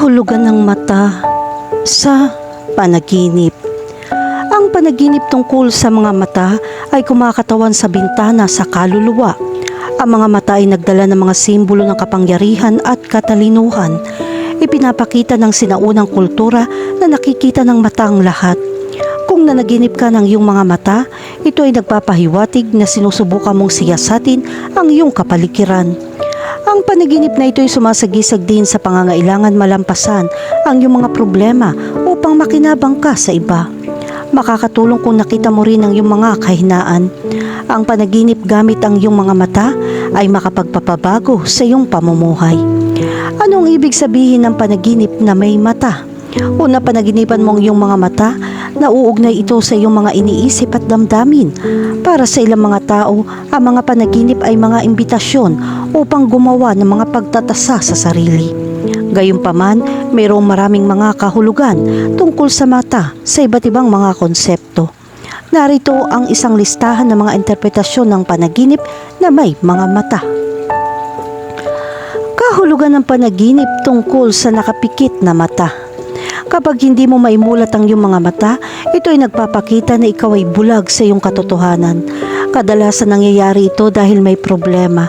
Kahulugan ng mata sa panaginip. Ang panaginip tungkol sa mga mata ay kumakatawan sa bintana sa kaluluwa. Ang mga mata ay nagdala ng mga simbolo ng kapangyarihan at katalinuhan. Ipinapakita ng sinaunang kultura na nakikita ng mata ang lahat. Kung nanaginip ka ng iyong mga mata, ito ay nagpapahiwatig na sinusubukan mong siyasatin ang iyong kapaligiran. Ang panaginip na ito ay sumasagisag din sa pangangailangan malampasan ang iyong mga problema upang makinabang ka sa iba. Makakatulong kung nakita mo rin ang iyong mga kahinaan. Ang panaginip gamit ang iyong mga mata ay makapagpapabago sa iyong pamumuhay. Anong ibig sabihin ng panaginip na may mata? Una panaginipan mo ang iyong mga mata, nauugnay ito sa iyong mga iniisip at damdamin. Para sa ilang mga tao, ang mga panaginip ay mga imbitasyon upang gumawa ng mga pagtatasa sa sarili. Gayunpaman, mayroong maraming mga kahulugan tungkol sa mata sa iba't ibang mga konsepto. Narito ang isang listahan ng mga interpretasyon ng panaginip na may mga mata. Kahulugan ng panaginip tungkol sa nakapikit na mata. Kapag hindi mo maimulat ang iyong mga mata, ito ay nagpapakita na ikaw ay bulag sa iyong katotohanan. Kadalasan nangyayari ito dahil may problema.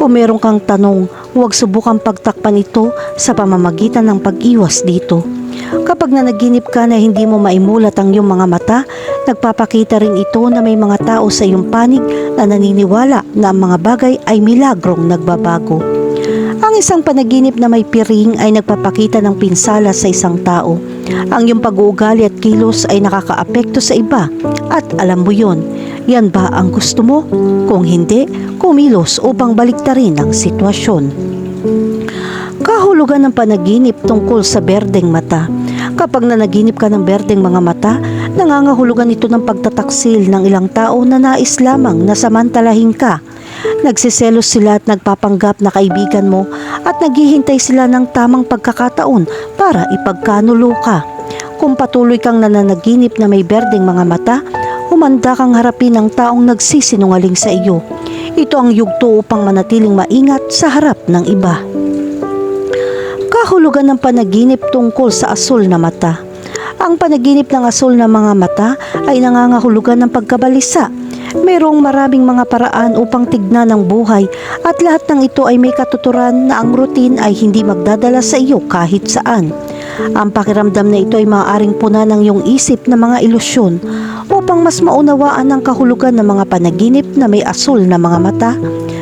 Kung meron kang tanong, huwag subukang pagtakpan ito sa pamamagitan ng pag-iwas dito. Kapag nanaginip ka na hindi mo maimulat ang iyong mga mata, nagpapakita rin ito na may mga tao sa iyong panig na naniniwala na ang mga bagay ay milagrong nagbabago. Ang isang panaginip na may piring ay nagpapakita ng pinsala sa isang tao. Ang iyong pag-uugali at kilos ay nakakaapekto sa iba at alam mo yon. Yan ba ang gusto mo? Kung hindi, kumilos upang baliktarin ang sitwasyon. Kahulugan ng panaginip tungkol sa berdeng mata. Kapag nanaginip ka ng berdeng mga mata, nangangahulugan ito ng pagtataksil ng ilang tao na nais lamang na samantalahin ka. Nagsiselos sila at nagpapanggap na kaibigan mo at naghihintay sila ng tamang pagkakataon para ipagkanulo ka. Kung patuloy kang nananaginip na may berdeng mga mata, humanda kang harapin ang taong nagsisinungaling sa iyo. Ito ang yugto upang manatiling maingat sa harap ng iba. Kahulugan ng panaginip tungkol sa asul na mata. Ang panaginip ng asul na mga mata ay nangangahulugan ng pagkabalisa. Mayroong maraming mga paraan upang tignan ang buhay at lahat ng ito ay may katuturan na ang routine ay hindi magdadala sa iyo kahit saan. Ang pakiramdam na ito ay maaaring puna ng iyong isip na mga ilusyon upang mas maunawaan ang kahulugan ng mga panaginip na may asul na mga mata.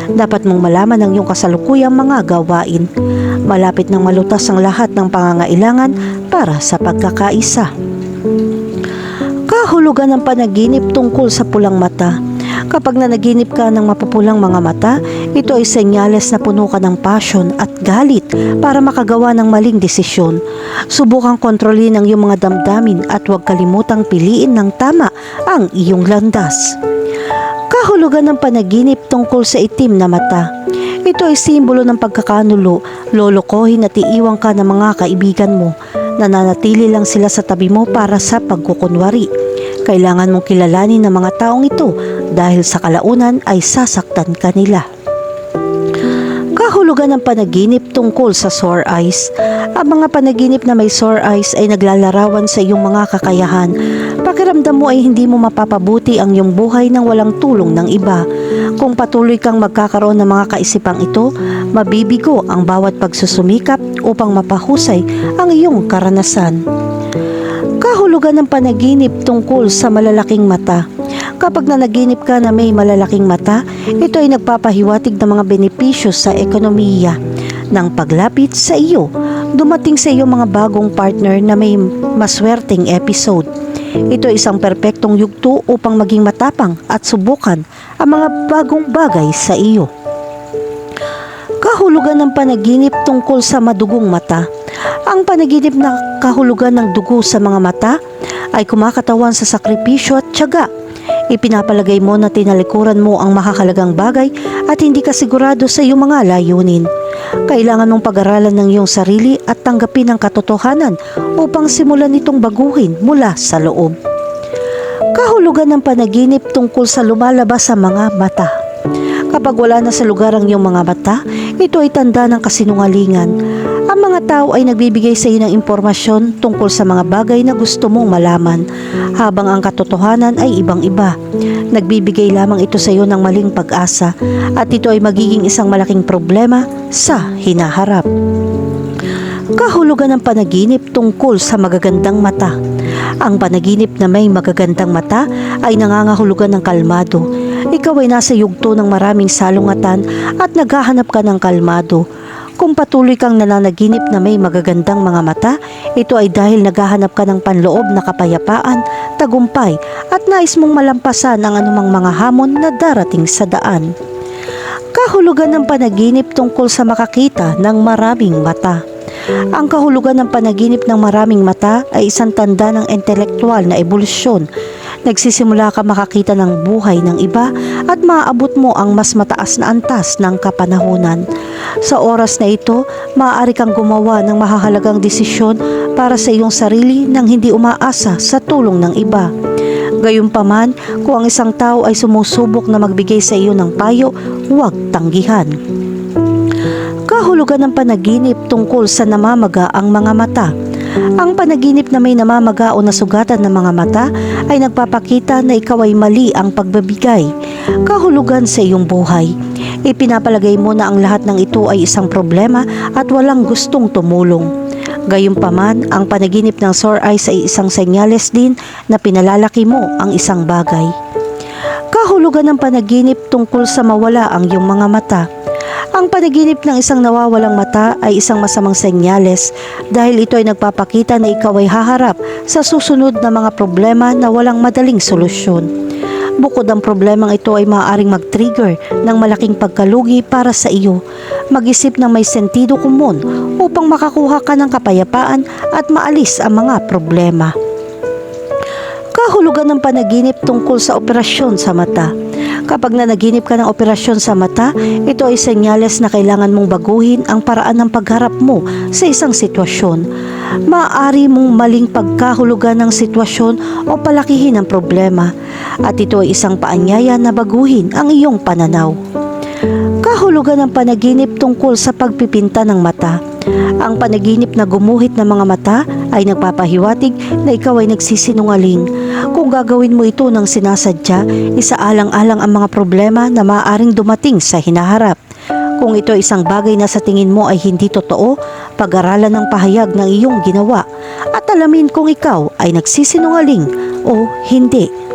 Dapat mong malaman ang iyong kasalukuyang mga gawain. Malapit nang malutas ang lahat ng pangangailangan para sa pagkakaisa. Kahulugan ng panaginip tungkol sa pulang mata. Kapag nanaginip ka ng mapupulang mga mata, ito ay senyales na puno ka ng passion at galit para makagawa ng maling desisyon. Subukang kontrolin ang iyong mga damdamin at huwag kalimutang piliin ng tama ang iyong landas. Kahulugan ng panaginip tungkol sa itim na mata. Ito ay simbolo ng pagkakanulo, lolokohin at iiwang ka ng mga kaibigan mo. Nananatili lang sila sa tabi mo para sa pagkukunwari. Kailangan mong kilalanin ng mga taong ito dahil sa kalaunan ay sasaktan ka nila. Kahulugan ng panaginip tungkol sa sore eyes. Ang mga panaginip na may sore eyes ay naglalarawan sa iyong mga kakayahan. Pakiramdam mo ay hindi mo mapapabuti ang iyong buhay nang walang tulong ng iba. Kung patuloy kang magkakaroon ng mga kaisipang ito, mabibigo ang bawat pagsusumikap upang mapahusay ang iyong karanasan. Kahulugan ng panaginip tungkol sa malalaking mata. Kapag nanaginip ka na may malalaking mata, ito ay nagpapahiwatig ng mga benepisyo sa ekonomiya ng paglapit sa iyo. Dumating sa iyo mga bagong partner na may maswerteng episode. Ito ay isang perpektong yugto upang maging matapang at subukan ang mga bagong bagay sa iyo. Kahulugan ng panaginip tungkol sa madugong mata. Ang panaginip na kahulugan ng dugo sa mga mata ay kumakatawan sa sakripisyo at tiyaga. Ipinapalagay mo na tinalikuran mo ang makakalagang bagay at hindi ka sigurado sa iyong mga layunin. Kailangan mong pag-aralan ng iyong sarili at tanggapin ang katotohanan upang simulan itong baguhin mula sa loob. Kahulugan ng panaginip tungkol sa lumalabas sa mga mata. Kapag wala na sa lugar ang iyong mga mata, ito ay tanda ng kasinungalingan. Mga tao ay nagbibigay sa iyo ng impormasyon tungkol sa mga bagay na gusto mong malaman, habang ang katotohanan ay ibang-iba. Nagbibigay lamang ito sa iyo ng maling pag-asa at ito ay magiging isang malaking problema sa hinaharap. Kahulugan ng panaginip tungkol sa magagandang mata. Ang panaginip na may magagandang mata ay nangangahulugan ng kalmado. Ikaw ay nasa yugto ng maraming salungatan at naghahanap ka ng kalmado. Kung patuloy kang nananaginip na may magagandang mga mata, ito ay dahil naghahanap ka ng panloob na kapayapaan, tagumpay at nais mong malampasan ang anumang mga hamon na darating sa daan. Kahulugan ng panaginip tungkol sa makakita ng maraming mata. Ang kahulugan ng panaginip ng maraming mata ay isang tanda ng intelektual na ebolusyon. Nagsisimula ka makakita ng buhay ng iba at maaabot mo ang mas mataas na antas ng kapanahunan. Sa oras na ito, maaari kang gumawa ng mahahalagang desisyon para sa iyong sarili nang hindi umaasa sa tulong ng iba. Gayunpaman, kung ang isang tao ay sumusubok na magbigay sa iyo ng payo, huwag tanggihan. Kahulugan ng panaginip tungkol sa namamaga ang mga mata. Ang panaginip na may namamaga o nasugatan ng mga mata ay nagpapakita na ikaw ay mali ang pagbabigay. Kahulugan sa iyong buhay. Ipinapalagay mo na ang lahat ng ito ay isang problema at walang gustong tumulong. Gayunpaman, ang panaginip ng sore eyes ay isang senyales din na pinalalaki mo ang isang bagay. Kahulugan ng panaginip tungkol sa mawala ang iyong mga mata. Ang panaginip ng isang nawawalang mata ay isang masamang senyales dahil ito ay nagpapakita na ikaw ay haharap sa susunod na mga problema na walang madaling solusyon. Bukod ang problemang ito ay maaaring mag-trigger ng malaking pagkalugi para sa iyo. Mag-isip ng may sentido kumun upang makakuha ka ng kapayapaan at maalis ang mga problema. Kahulugan ng panaginip tungkol sa operasyon sa mata. Kapag nanaginip ka ng operasyon sa mata, ito ay senyales na kailangan mong baguhin ang paraan ng pagharap mo sa isang sitwasyon. Maaari mong maling pagkahulugan ng sitwasyon o palakihin ang problema at ito ay isang paanyaya na baguhin ang iyong pananaw. Kahulugan ng panaginip tungkol sa pagpipinta ng mata. Ang panaginip na gumuhit ng mga mata ay nagpapahiwatig na ikaw ay nagsisinungaling. Kung gagawin mo ito ng sinasadya, isaalang-alang ang mga problema na maaaring dumating sa hinaharap. Kung ito ay isang bagay na sa tingin mo ay hindi totoo, pag-aralan ng pahayag ng iyong ginawa at alamin kung ikaw ay nagsisinungaling o hindi.